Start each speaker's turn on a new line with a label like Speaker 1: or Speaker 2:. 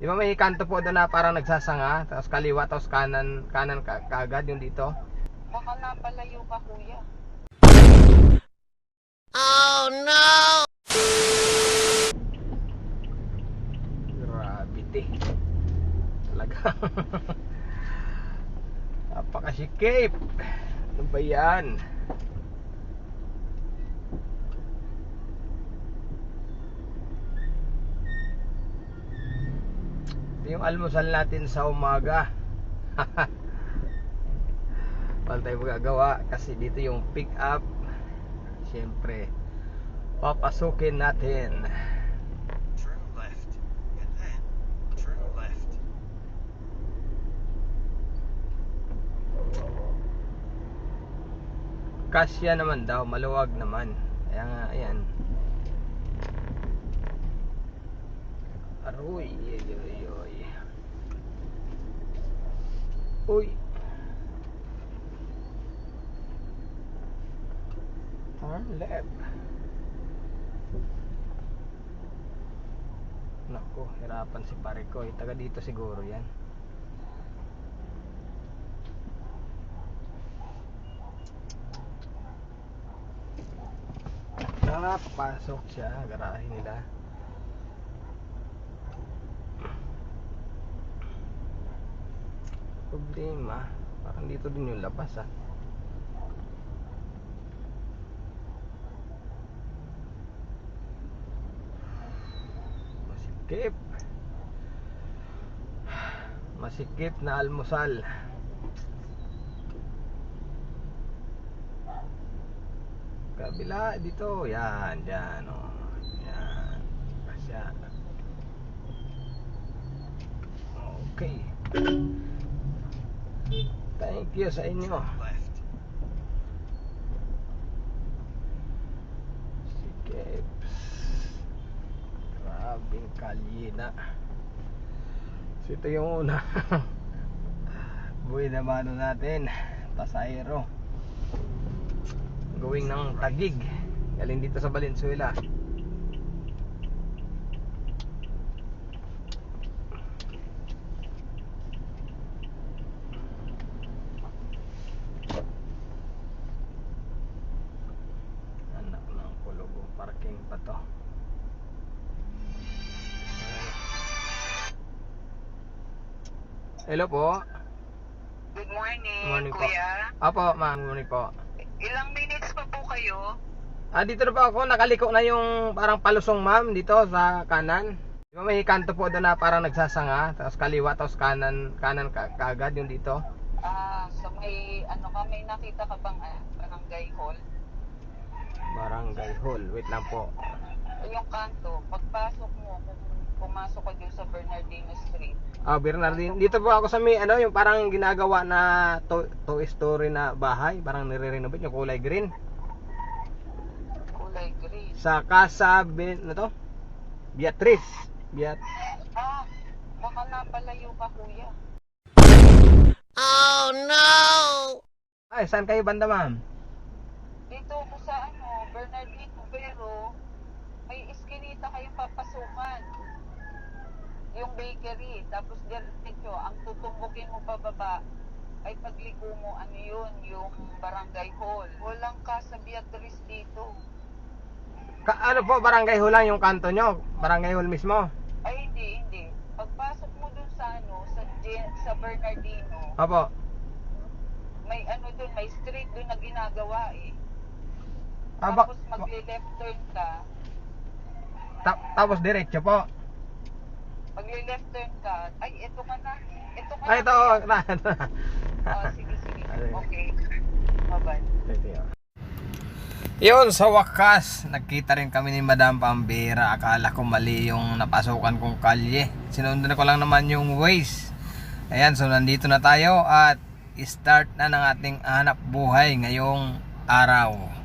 Speaker 1: Di ba may kanto po doon na parang nagsasanga, tapos kaliwa, tapos kanan, kanan ka, kaagad yung dito?
Speaker 2: Baka napalayo ka, kuya.
Speaker 1: Gravity. Talaga. Napakasikip. Ano ba yan? Yung almusal natin sa umaga. Wala tayo magagawa kasi dito yung pick up. Siyempre, papasukin natin.
Speaker 3: Turn left, and then turn left.
Speaker 1: Kasya naman daw, maluwag naman. Kaya nga, ayan. Aroy, ay, ay. Uy. Turn left. Nako, hirapan si pare ko. Eh, taga dito siguro yan. Ah, papasok siya, garahe nila. Problema, parang dito din yung labas ah. Masikip. Masikip na almusal. Kabila dito, yan, dyan, oh. Yan. Kasya. Okay. Thank you sa inyo.
Speaker 3: Left.
Speaker 1: Sige. Grabing kalye na. So ito yung una. Buhay na mano natin. Pasayro. Going ng Tagig. Galing dito sa Valenzuela. Anak ng Parking pa to. Hello po.
Speaker 2: Good morning,
Speaker 1: Morning po.
Speaker 2: kuya.
Speaker 1: Apo, ma'am. Morning po.
Speaker 2: Ilang minutes pa po kayo?
Speaker 1: Ah, dito na po ako. Nakaliko na yung parang palusong ma'am dito sa kanan. Di ba may kanto po doon na parang nagsasanga, tapos kaliwa, tapos kanan, kanan ka, kaagad yung dito.
Speaker 2: Ah, sa may, ano ka, may nakita ka bang ah, barangay hall?
Speaker 1: Barangay Hall. Wait lang po.
Speaker 2: Yung kanto, pagpasok mo, pumasok ka dun sa Bernardino Street,
Speaker 1: Ah, Bernardino. Dito po ako sa may ano, yung parang ginagawa na to, to story na bahay, parang nire-renovate yung kulay green.
Speaker 2: kulay green.
Speaker 1: Sa Casa Ben, ano to? Beatriz. Beat
Speaker 2: Ah, baka napalayo ka, kuya.
Speaker 1: Ay, saan kayo banda, ma'am?
Speaker 2: Dito ko sa ano, Bernardino, pero may iskinita kayong papasukan. Yung bakery, tapos diretso, ang tutumbukin mo pababa, ay pagliko mo, ano yun, yung barangay hall. Walang casa Beatriz dito.
Speaker 1: Ka ano po, Barangay Hall lang yung kanto nyo? Barangay Hall mismo?
Speaker 2: Ay, hindi, hindi. Pagpasok mo dun sa ano, sa, Gen- sa Bernardino,
Speaker 1: Opo.
Speaker 2: may ano dun, may street dun na ginagawa eh.
Speaker 1: Ah, bak-
Speaker 2: Tapos magle-left turn ka,
Speaker 1: Ta- tapos diretso po.
Speaker 2: Magle-left turn ka, ay, eto ka na. Eto ka
Speaker 1: Ay,
Speaker 2: na.
Speaker 1: ito. Na,
Speaker 2: Oh, sige,
Speaker 1: sige.
Speaker 2: Okay. Bye-bye.
Speaker 1: Yun, sa wakas, nagkita rin kami ni Madam Pambera. Akala ko mali yung napasukan kong kalye. Sinundan ko lang naman yung ways. Ayan, so nandito na tayo at start na ng ating hanap buhay ngayong araw.